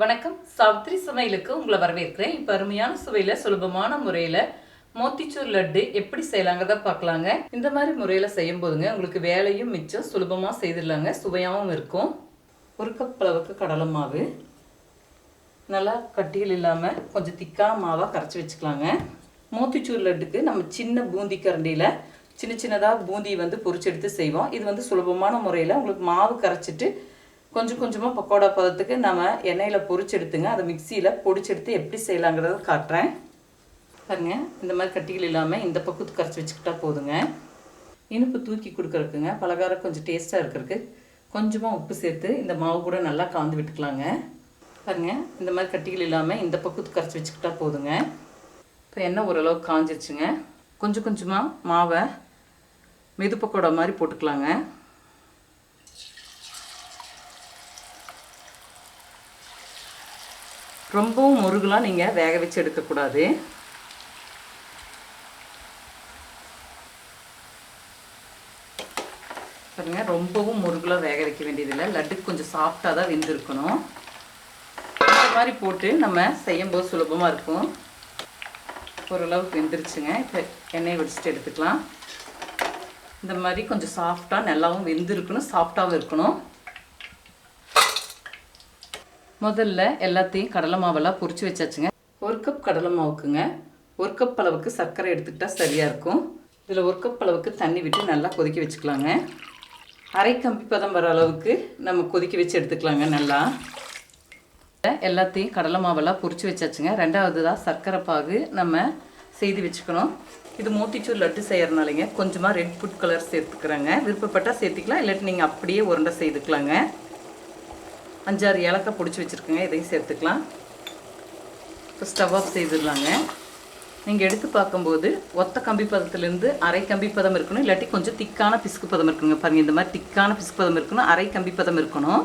வணக்கம். சாவித்ரி சமையலுக்கு உங்களை வரவேற்கிறேன். இப்போ அருமையான சுவையில் சுலபமான முறையில் மோத்திச்சூர் லட்டு எப்படி செய்யலாங்கிறத பார்க்கலாங்க. இந்த மாதிரி முறையில் செய்யும் போதுங்க உங்களுக்கு வேலையும் மிச்சம் சுலபமாக செய்திடலாங்க. சுவையாகவும் இருக்கும். ஒரு கப் அளவுக்கு கடலை மாவு. நல்லா கட்டிகள் இல்லாமல் கொஞ்சம் திக்கான மாவாக கரைச்சி வச்சுக்கலாங்க. மோத்திச்சூர் லட்டுக்கு நம்ம சின்ன பூந்தி கரண்டியில் சின்ன சின்னதாக பூந்தி வந்து பொறிச்செடுத்து செய்வோம். இது வந்து சுலபமான முறையில் உங்களுக்கு மாவு கரைச்சிட்டு கொஞ்சம் கொஞ்சமாக பக்கோடா பதத்துக்கு நம்ம எண்ணெயில் பொறிச்செடுத்துங்க அதை மிக்சியில் பொடிச்செடுத்து எப்படி செய்யலாங்கிறத காட்டுறேன். பாருங்க இந்த மாதிரி கட்டிகள் இல்லாமல் இந்த பக்கத்துக்கு கரைச்சி வச்சுக்கிட்டா போதுங்க. இனிப்பு தூக்கி கொடுக்குறதுக்குங்க. பலகாரம் கொஞ்சம் டேஸ்ட்டாக இருக்கிறதுக்கு கொஞ்சமாக உப்பு சேர்த்து இந்த மாவு கூட நல்லா கலந்து விட்டுக்கலாங்க. பாருங்க இந்த மாதிரி கட்டிகள் இல்லாமல் இந்த பக்கத்துக்கு கரைச்சி வச்சுக்கிட்டா போதுங்க. இப்போ எண்ணெய் ஓரளவுக்கு காஞ்சிருச்சுங்க. கொஞ்சம் கொஞ்சமாக மாவை மெது பக்கோடா மாதிரி போட்டுக்கலாங்க. ரொம்பவும் முருகலாம் நீங்கள் வேக வச்சு எடுக்கக்கூடாது. பாருங்க ரொம்பவும் முருகலாக வேக வைக்க வேண்டியதில்லை. லட்டு கொஞ்சம் சாஃப்டாக தான் வெந்திருக்கணும். இந்த மாதிரி போட்டு நம்ம செய்யும்போது சுலபமாக இருக்கும். ஓரளவுக்கு வெந்துருச்சுங்க. இப்போ எண்ணெயை வடிச்சுட்டு எடுத்துக்கலாம். இந்த மாதிரி கொஞ்சம் சாஃப்டாக நல்லாவும் வெந்திருக்கணும் சாஃப்டாகவும் இருக்கணும். முதல்ல எல்லாத்தையும் கடலை மாவெல்லாம் பொறிச்சு வச்சாச்சுங்க. ஒரு கப் கடலை மாவுக்குங்க. ஒரு கப் அளவுக்கு சர்க்கரை எடுத்துக்கிட்டால் சரியாக இருக்கும். இதில் ஒரு கப் அளவுக்கு தண்ணி விட்டு நல்லா கொதிக்க வச்சுக்கலாங்க. அரை கம்பி பதம் வர அளவுக்கு நம்ம கொதிக்க வச்சு எடுத்துக்கலாங்க நல்லா. எல்லாத்தையும் கடலை மாவெல்லாம் பொறிச்சு வச்சாச்சுங்க. ரெண்டாவது தான் சர்க்கரை பாகு நம்ம செய்து வச்சுக்கணும். இது மோத்திச்சூர் லட்டு செய்கிறனாலங்க கொஞ்சமாக ரெட் ஃபுட் கலர் சேர்த்துக்கிறேங்க. விருப்பப்பட்டால் சேர்த்துக்கலாம். இல்லாட்டி நீங்கள் அப்படியே உருண்டை செய்துக்கலாங்க. அஞ்சாறு ஏலக்காய் பிடிச்சி வச்சுருக்கேங்க. இதையும் சேர்த்துக்கலாம். இப்போ ஸ்டவ் ஆஃப் செய்துடலாங்க. நீங்கள் எடுத்து பார்க்கும்போது ஒத்த கம்பி பதத்துலேருந்து அரை கம்பி பதம் இருக்கணும். இல்லாட்டி கொஞ்சம் திக்கான பிசுக்கு பதம் இருக்கணுங்க. பாருங்கள் இந்த மாதிரி திக்கான பிசுக்கு பதம் இருக்கணும். அரை கம்பி பதம் இருக்கணும்.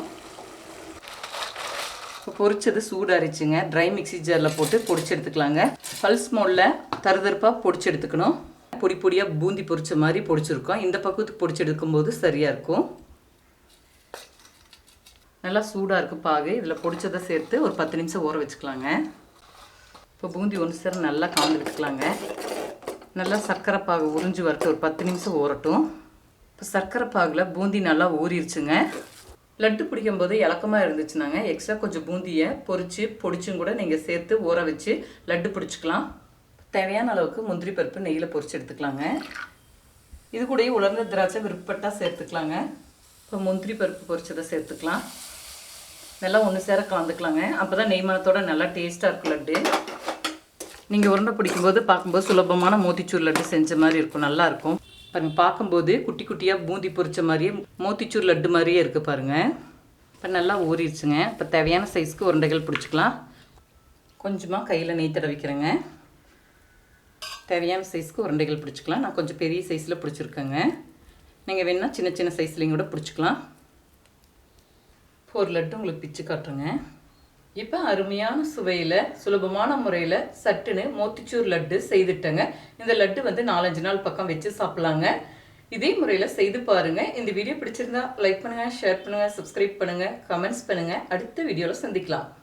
இப்போ பொரிச்சது சூடாரிச்சுங்க ட்ரை மிக்ஸி ஜாரில் போட்டு பொடிச்சு எடுத்துக்கலாங்க. பல்ஸ் மோடில் தருதருப்பாக பொடிச்சு எடுத்துக்கணும். பொடி பொடியாக பூந்தி பொரிச்ச மாதிரி பொடிச்சிருக்கோம். இந்த பக்கத்துக்கு பொடிச்சு எடுக்கும்போது சரியாக இருக்கும். நல்லா சூடாக இருக்குது பாகு. இதில் பொடிச்சதை சேர்த்து ஒரு பத்து நிமிஷம் ஊற வச்சுக்கலாங்க. இப்போ பூந்தி ஒன்று சேர நல்லா காந்து வச்சுக்கலாங்க. நல்லா சர்க்கரை பாகு உறிஞ்சி வரட்டு ஒரு பத்து நிமிஷம் ஊறட்டும். இப்போ சர்க்கரை பாகில் பூந்தி நல்லா ஊறிடுச்சுங்க. லட்டு பிடிக்கும் போது இலக்கமாக இருந்துச்சுனாங்க. எக்ஸ்ட்ரா கொஞ்சம் பூந்தியை பொறிச்சு பொடிச்சும் கூட நீங்கள் சேர்த்து ஊற வச்சு லட்டு பிடிச்சிக்கலாம். தேவையான அளவுக்கு முந்திரி பருப்பு நெய்யில் பொரிச்சு எடுத்துக்கலாங்க. இது கூடயே உலர்ந்த திராட்சை விருப்பப்பட்டால் சேர்த்துக்கலாங்க. இப்போ முந்திரி பருப்பு பொறிச்சதை சேர்த்துக்கலாம். நல்லா ஒன்று சேர கலந்துக்கலாங்க. அப்போ தான் நெய்மானத்தோட நல்லா டேஸ்ட்டாக இருக்கும் லட்டு. நீங்கள் உருண்டை பிடிக்கும்போது பார்க்கும்போது சுலபமான மோத்திச்சூர் லட்டு செஞ்ச மாதிரி இருக்கும் நல்லா இருக்கும். பாருங்கள் பார்க்கும்போது குட்டி குட்டியாக பூந்தி பொரிச்ச மாதிரியே மோத்திச்சூர் லட்டு மாதிரியே இருக்குது பாருங்கள் இப்போ நல்லா ஊறிடுச்சுங்க. இப்போ தேவையான சைஸ்க்கு உருண்டைகள் பிடிச்சிக்கலாம். கொஞ்சமாக கையில் நெய் தடவிக்கிறேங்க. தேவையான சைஸ்க்கு உருண்டைகள் பிடிச்சிக்கலாம். நான் கொஞ்சம் பெரிய சைஸில் பிடிச்சிருக்கேங்க. நீங்கள் வேணால் சின்ன சின்ன சைஸ்லேயும் கூட பிடிச்சிக்கலாம். ஃபோர் லட்டு உங்களுக்கு பிச்சு காட்டுறேங்க. இப்போ அருமையான சுவையில் சுலபமான முறையில் சட்டுன்னு மோத்திச்சூர் லட்டு செய்துட்டேங்க. இந்த லட்டு வந்து நாலஞ்சு நாள் பக்கம் வச்சு சாப்பிட்லாங்க. இதே முறையில் செய்து பாருங்கள் இந்த வீடியோ பிடிச்சிருந்தா லைக் பண்ணுங்கள் ஷேர் பண்ணுங்கள் சப்ஸ்கிரைப் பண்ணுங்கள் கமெண்ட்ஸ் பண்ணுங்கள் அடுத்த வீடியோவில் சந்திக்கலாம்.